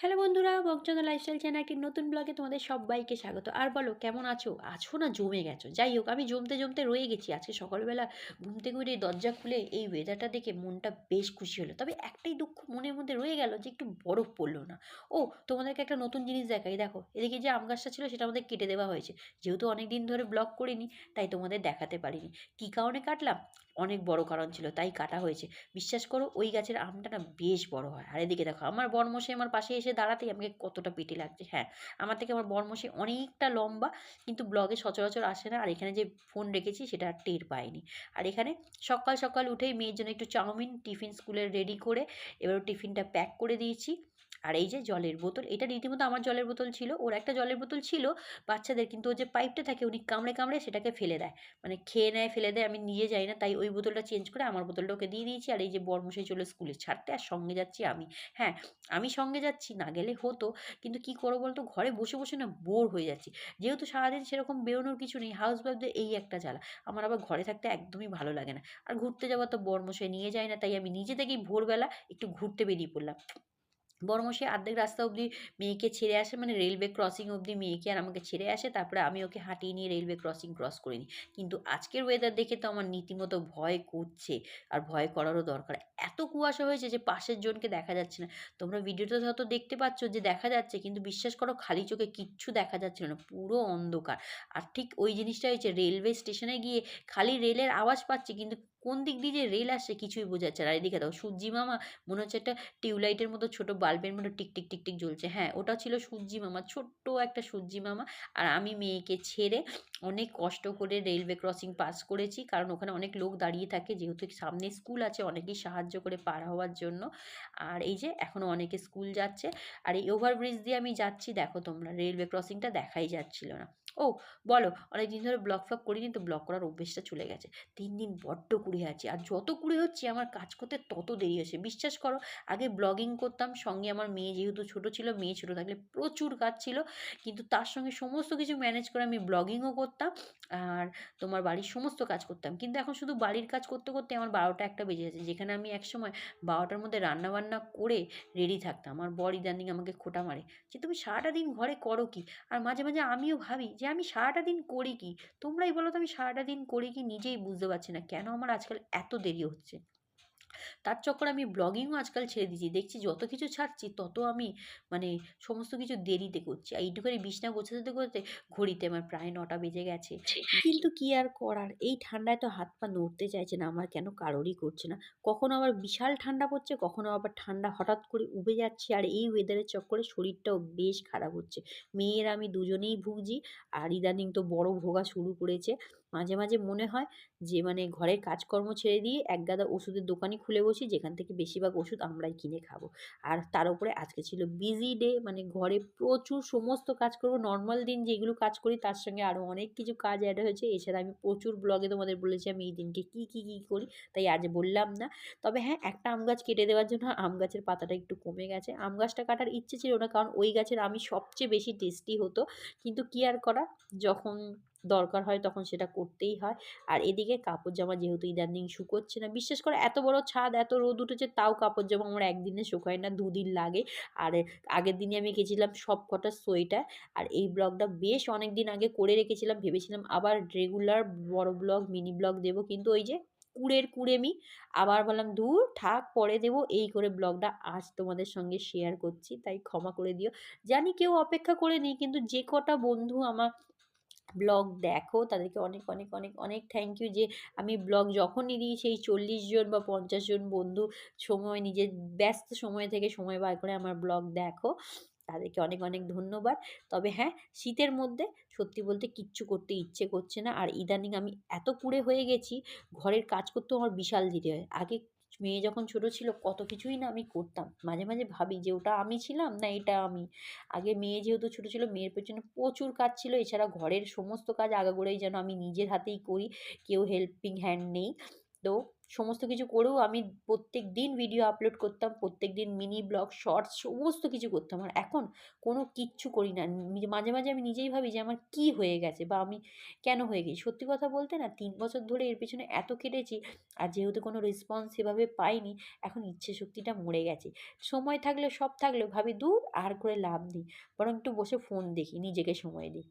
Hello বন্ধুরা বকচন্দ্র lifestyle channel একটি নতুন ব্লগে তোমাদের সবাইকে স্বাগত। আর বলো, কেমন আছো? আছো না জমে গেছো? যাই হোক, আমি জমতে জমতে রয়ে গেছি। আজকে সকালবেলা ঘুম থেকে উঠে দরজা খুলে এই ওয়েদারটা দেখে মনটা বেশ খুশি হলো। তবে একটাই দুঃখ মনের মধ্যে রয়ে গেল যে একটু বরফ পড়ল না। ও, তোমাদেরকে একটা নতুন জিনিস দেখাই। দেখো, এদিকে যে আম গাছটা ছিল সেটা আমাদের কেটে দেওয়া হয়েছে। যেহেতু অনেক দিন ধরে ব্লগ করিনি, তাই তোমাদের দেখাতে পারিনি। কী কারণে কাটলাম? অনেক বড় কারণ ছিল, তাই কাটা হয়েছে। বিশ্বাস করো, ওই গাছের আমটা না বেশ বড় হয়। আর এদিকে দেখো, আমার বরমশাই আমার পাশে এসে দাঁড়াতেই আমাকে কতটা পেটে লাগছে। হ্যাঁ আমার থেকে আমার বরমশাই অনেকটা লম্বা, কিন্তু ব্লগে সচরাচর আসে না। আর এখানে যে ফোন রেখেছি, সেটা আর টের পাইনি। আর এখানে সকাল সকাল উঠেই মেয়ের জন্য একটু চাউমিন, টিফিন স্কুলের রেডি করে এবার টিফিনটা প্যাক করে দিয়েছি। আর এই যে জলের বোতল, এটা রীতিমতো আমার জলের বোতল ছিল, ওর একটা জলের বোতল ছিল, বাচ্চাদের, কিন্তু ও যে পাইপটা থাকে, উনি কামড়ে কামড়ে সেটাকে ফেলে দেয়। মানে খেয়ে নেয়, ফেলে দেয়, আমি নিজে যাই না, তাই ওই বোতলটা চেঞ্জ করে আমার বোতলটা ওকে দিয়ে দিয়েছি। আর এই যে বরমশাই চলে স্কুলে ছাড়তে আর সঙ্গে যাচ্ছি আমি। হ্যাঁ আমি সঙ্গে যাচ্ছি, না গেলে হতো। কিন্তু কি করব বলতো? ঘরে বসে বসে না বোর হয়ে যাচ্ছি। যেহেতু সারাদিন সেরকম বেরোনোর কিছু নেই হাউস ওয়াইফদের এই একটা জ্বালা। আমার আবার ঘরে থাকতে একদমই ভালো লাগে না। আর ঘুরতে যাওয়া তো বরমশাই নিয়ে যায় না, তাই আমি নিজে থেকেই ভোরবেলা একটু ঘুরতে বেরিয়ে পড়লাম। বড়মশাই অর্ধেক রাস্তা অবধি মেয়েকে ছেড়ে আসে মানে রেলওয়ে ক্রসিং অবধি মেয়েকে আর আমাকে ছেড়ে আসে, তারপরে আমি ওকে হাঁটিয়ে নিয়ে রেলওয়ে ক্রসিং ক্রস করে নিই। কিন্তু আজকের ওয়েদার দেখে তো আমার নীতিমতো ভয় করছে আর ভয় করারও দরকার। এত কুয়াশা হয়েছে যে পাশের জনকে দেখা যাচ্ছে না। তোমরা ভিডিওতে হয়তো দেখতে পাচ্ছ যে দেখা যাচ্ছে, কিন্তু বিশ্বাস করো খালি চোখে কিচ্ছু দেখা যাচ্ছিল না পুরো অন্ধকার। আর ঠিক ওই জিনিসটা হয়েছে রেলওয়ে স্টেশনে গিয়ে খালি রেলের আওয়াজ পাচ্ছি, কিন্তু কোন দিক দিয়ে যে রেল আসছে কিছুই বোঝাচ্ছে না। আর এদিকে দাও সূর্যি মামা মনে হচ্ছে একটা টিউবলাইটের মতো ছোট বাল্বের মতো টিকটিক টিকটিক জ্বলছে। হ্যাঁ ওটা ছিল সূর্যি মামা, ছোট্ট একটা সূর্যি মামা। আর আমি মেয়েকে ছেড়ে অনেক কষ্ট করে রেলওয়ে ক্রসিং পাস করেছি। কারণ ওখানে অনেক লোক দাঁড়িয়ে থাকে। যেহেতু সামনে স্কুল আছে, অনেকেই সাহায্য করে পার হওয়ার জন্য। আর এই যে এখনও অনেকে স্কুল যাচ্ছে। আর এই ওভারব্রিজ দিয়ে আমি যাচ্ছি, দেখো তোমরা রেলওয়ে ক্রসিংটা দেখাই যাচ্ছিল না। ও বলো অনেক দিন ধরে ব্লগ ফ্লগ করিনি তো ব্লগ করার অভ্যেসটা চলে গেছে। তিন দিন বড্ড কুড়ে আছি। আর যত কুড়ে হচ্ছে আমার কাজ করতে তত দেরি হচ্ছে। বিশ্বাস করো, আগে ব্লগিং করতাম, সঙ্গে আমার মেয়ে যেহেতু ছোট ছিল, মেয়ে ছোটো থাকলে প্রচুর কাজ ছিল। কিন্তু তার সঙ্গে সমস্ত কিছু ম্যানেজ করে আমি ব্লগিংও করতাম, আর তোমার বাড়ির সমস্ত কাজ করতাম। কিন্তু এখন শুধু বাড়ির কাজ করতে করতে আমার বারোটা একটা বেজে যাচ্ছে যেখানে আমি একসময় বারোটার মধ্যে রান্নাবান্না করে রেডি থাকতাম। আমার বর ইদানিং আমাকে খোটা মারে যে, তুমি সারাটা দিন ঘরে করো কি? আর মাঝে মাঝে আমিও ভাবি যে আমি সারাটা দিন করি কি তোমরাই বলো তো আমি সারাটা দিন করি কি নিজেই বুঝতে পারছি না। কেন আমার আজকাল এত দেরি হচ্ছে? তার চক্কর আমি ব্লগিংও আজকাল ছেড়ে দিয়েছি। দেখছি যত কিছু ছাড়ছি তত আমি মানে সমস্ত কিছু দেরিতে করছি। আর এইটুখানি বিছনা গোছাতে করতে ঘড়িতে আমার প্রায় নটা বেজে গেছে। কিন্তু কি আর করার? এই ঠান্ডায় তো হাত পা নড়তে চাইছে না আমার কেন কারোরই করছে না। কখনো আবার বিশাল ঠান্ডা পড়ছে কখনো আবার ঠান্ডা হঠাৎ করে উবে যাচ্ছে। আর এই ওয়েদারের চক্করে শরীরটাও বেশ খারাপ হচ্ছে। মেয়ের আমি দুজনেই ভুগছি আর ইদানিং তো বড় ভোগা শুরু করেছে। মাঝে মাঝে মনে হয় যে মানে ঘরের কাজকর্ম ছেড়ে দিয়ে এক গাদা ওষুধের দোকানই খুলে বসি, যেখান থেকে বেশিরভাগ ওষুধ আমরাই কিনে খাব। আর তার উপরে আজকে ছিল বিজি ডে মানে ঘরে প্রচুর সমস্ত কাজ করব। নর্মাল দিন যেগুলো কাজ করি, তার সঙ্গে আরও অনেক কিছু কাজ অ্যাড হয়েছে। এছাড়া আমি প্রচুর ব্লগে তোমাদের বলেছি, আমি এই দিনকে কী কী কী করি, তাই আজ বললাম না। তবে হ্যাঁ একটা আম গাছ কেটে দেওয়ার জন্য আম গাছের পাতাটা একটু কমে গেছে। আম গাছটা কাটার ইচ্ছে ছিল না, কারণ ওই গাছের আমি সবচেয়ে বেশি টেস্টি হতো। কিন্তু কী আর করা, যখন দরকার হয় তখন সেটা করতেই হয়। আর এদিকে কাপড় জামা যেহেতু ইদানিং শুকোচ্ছে না বিশ্বাস করে এত বড় ছাদ, এত রোদ উঠেছে তাও কাপড় জামা আমার একদিনে শুকায় না, দুদিন লাগে। আর আগের দিনে আমি গেছিলাম সব কটা সোয়েটার। আর এই ব্লগটা বেশ অনেক দিন আগে করে রেখেছিলাম, ভেবেছিলাম আবার রেগুলার বড় ব্লগ মিনি ব্লগ দেবো। কিন্তু ওই যে কুড়ের কুড়েমি আবার বললাম, দূর ঠাক পরে দেবো। এই করে ব্লগটা আজ তোমাদের সঙ্গে শেয়ার করছি। তাই ক্ষমা করে দিও। জানি কেউ অপেক্ষা করে নিই, কিন্তু যে কটা বন্ধু আমার ব্লগ দেখো, তাদেরকে অনেক অনেক অনেক অনেক থ্যাংক ইউ যে আমি ব্লগ যখনই দিই, সেই চল্লিশ জন বা পঞ্চাশ জন বন্ধু সময়, নিজের ব্যস্ত সময় থেকে সময় বার করে আমার ব্লগ দেখো। তাদেরকে অনেক অনেক ধন্যবাদ। তবে হ্যাঁ শীতের মধ্যে সত্যি বলতে কিচ্ছু করতে ইচ্ছে করছে না। আর ইদানিং আমি এত কুড়ে হয়ে গেছি, ঘরের কাজ করতেও আমার বিশাল দেরি হয়। আগে মেয়ে যখন ছোট ছিল, কত কিছুই না আমি করতাম। মাঝে মাঝে ভাবি যে, ওটা আমি ছিলাম না এটা আমি? আগে মেয়ে যেহেতু ছোট ছিল, মেয়ের পেছনে প্রচুর কাজ ছিল। এছাড়া ঘরের সমস্ত কাজ আগাগোড়াই যেন আমি নিজের হাতেই করি, কেউ হেল্পিং হ্যান্ড নেই। তো সমস্ত কিছু করেও আমি প্রত্যেক দিন ভিডিও আপলোড করতাম, প্রত্যেক দিন মিনি ব্লগ শর্টস সমস্ত কিছু করতাম। আর এখন কোনো কিচ্ছু করি না। মাঝে মাঝে আমি নিজেই ভাবি যে আমার কী হয়ে গেছে বা আমি কেন হয়ে গেছি। সত্যি কথা বলতে না, তিন বছর ধরে এর পেছনে এত কেটেছি আর যেহেতু কোনো রেসপন্স সেভাবে পাইনি, এখন ইচ্ছে শক্তিটা মরে গেছে। সময় থাকলে সব থাকলেও ভাবি দূর আর করে লাভ নেই। বরং একটু বসে ফোন দেখি, নিজেকে সময় দিই।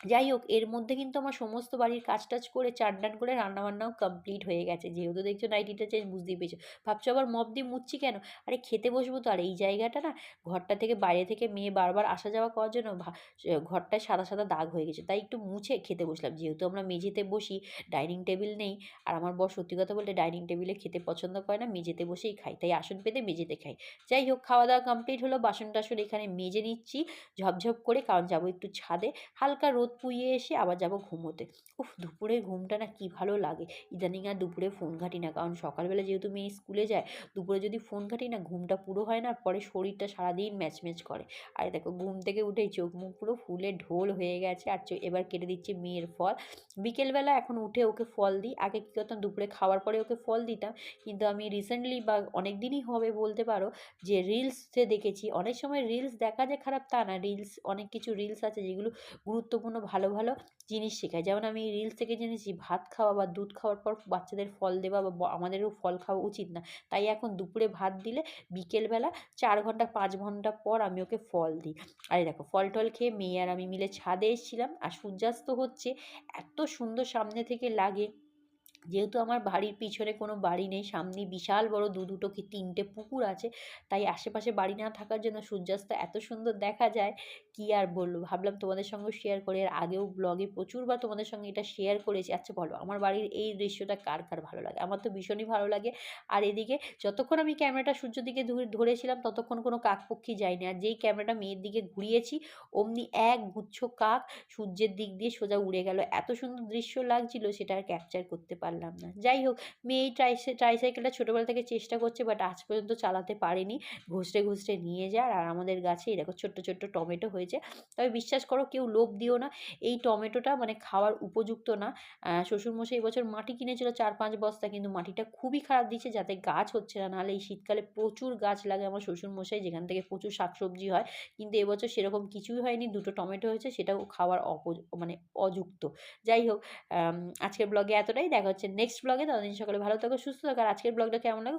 যাই হোক, এর মধ্যে কিন্তু আমার সমস্ত বাড়ির কাজ টাজ করে চান টান করে রান্নাবান্নাও কমপ্লিট হয়ে গেছে। যেহেতু দেখছ নাইটিটা চেঞ্জ বুঝতেই পেরেছ। ভাবছ আবার মপ দিয়ে মুচ্ছি কেন? আরে খেতে বসবো তো। আর এই জায়গাটা না, ঘরটা থেকে বাইরে থেকে মেয়ে বারবার আসা যাওয়া করার জন্য ঘরটায় সাদা সাদা দাগ হয়ে গেছে। তাই একটু মুছে খেতে বসলাম। যেহেতু আমরা মেঝেতে বসি ডাইনিং টেবিল নেই। আর আমার বর সত্যি কথা বলতে ডাইনিং টেবিলে খেতে পছন্দ করে না, মেঝেতে বসেই খাই তাই আসন পেতে মেঝেতে খাই যাই হোক খাওয়া দাওয়া কমপ্লিট হলো। বাসন টাসন এখানে মেজে নিচ্ছি। ঝপঝপ করে কারণ যাব একটু ছাদে। হালকা রোদ পুইয়ে এসে আবার যাব ঘুমোতে। উফ, দুপুরের ঘুমটা না কী ভালো লাগে। ইদানিং আর দুপুরে ফোন ঘাঁটি না, কারণ সকালবেলা যেহেতু মেয়ে স্কুলে যায়, দুপুরে যদি ফোন ঘাঁটি না, ঘুমটা পুরো হয় না, পরে শরীরটা সারাদিন ম্যাচ ম্যাচ করে। আর দেখো, ঘুম থেকে উঠেই চোখ মুখ পুরো ফুলে ঢোল হয়ে গেছে, আর এবার কেটে দিচ্ছি মেয়ের ফল। বিকেলবেলা এখন উঠে ওকে ফল দিই। আগে কী করতাম, দুপুরে খাওয়ার পরে ওকে ফল দিতাম। কিন্তু আমি রিসেন্টলি বা অনেক দিনই হবে বলতে পারো, যে রিলসে দেখেছি। অনেক সময় রিলস দেখা যে খারাপ তা না রিলস অনেক কিছু রিলস আছে যেগুলো গুরুত্বপূর্ণ ভালো ভালো জিনিস শেখায়। যেমন আমি রিলস থেকে জেনেছি, ভাত খাওয়া বা দুধ খাওয়ার পর বাচ্চাদের ফল দেওয়া বা আমাদেরও ফল খাওয়া উচিত না। তাই এখন দুপুরে ভাত দিলে বিকেলবেলা চার ঘণ্টা, পাঁচ ঘণ্টা পর আমি ওকে ফল দিই। আরে দেখো, ফল টল খেয়ে মেয়ে আর আমি মিলে ছাদে এসেছিলাম। আর সূর্যাস্ত হচ্ছে, এত সুন্দর সামনে থেকে লাগে। যেহেতু আমার বাড়ির পিছনে কোনো বাড়ি নেই, সামনে বিশাল বড় দু দুটো কি তিনটে পুকুর আছে, তাই আশেপাশে বাড়ি না থাকার জন্য সূর্যাস্ত এত সুন্দর দেখা যায়, কি আর বলব? ভাবলাম তোমাদের সঙ্গে শেয়ার করে, এর আগেও ব্লগে প্রচুরবার তোমাদের সঙ্গে এটা শেয়ার করেছি। আচ্ছা বলো, আমার বাড়ির এই দৃশ্যটা কার কার ভালো লাগে? আমার তো ভীষণই ভালো লাগে। আর এদিকে যতক্ষণ আমি ক্যামেরাটা সূর্য দিকে ধরে- ধরেছিলাম, ততক্ষণ কোনো কাকপক্ষী যায়নি। আর যেই ক্যামেরাটা মেয়ের দিকে ঘুরিয়েছি, অমনি এক গুচ্ছ কাক সূর্যের দিক দিয়ে সোজা উড়ে গেল। এত সুন্দর দৃশ্য লাগছিল, সেটা আর ক্যাপচার করতে পারলাম না। যাই হোক মেয়ে ট্রাইসে ট্রাইসাইকেলটা ছোটোবেলা থেকে চেষ্টা করছে বাট আজ পর্যন্ত চালাতে পারেনি। ঘুষড়ে ঘুষড়ে নিয়ে যায় আর আমাদের গাছে এরকম ছোট্ট ছোট্ট টমেটো হয়েছে। তবে বিশ্বাস করো কেউ লোভ দিও না। এই টমেটোটা মানে খাওয়ার উপযুক্ত না। শ্বশুরমশাই এবছর মাটি কিনেছিল চার পাঁচ বস্তা কিন্তু মাটিটা খুবই খারাপ দিচ্ছে যাতে গাছ হচ্ছে না। নাহলে এই শীতকালে প্রচুর গাছ লাগে আমার শ্বশুরমশাই যেখান থেকে প্রচুর শাকসবজি হয়। কিন্তু এবছর সেরকম কিছুই হয়নি। দুটো টমেটো হয়েছে সেটাও খাওয়ার অপ মানে অযুক্ত। যাই হোক আজকের ব্লগে এতটাই। দেখা হচ্ছে নেক্সট ব্লগে ততদিন সকলে ভালো থাকো সুস্থ থাকো। আর আজকের ব্লগটা কেমন লাগে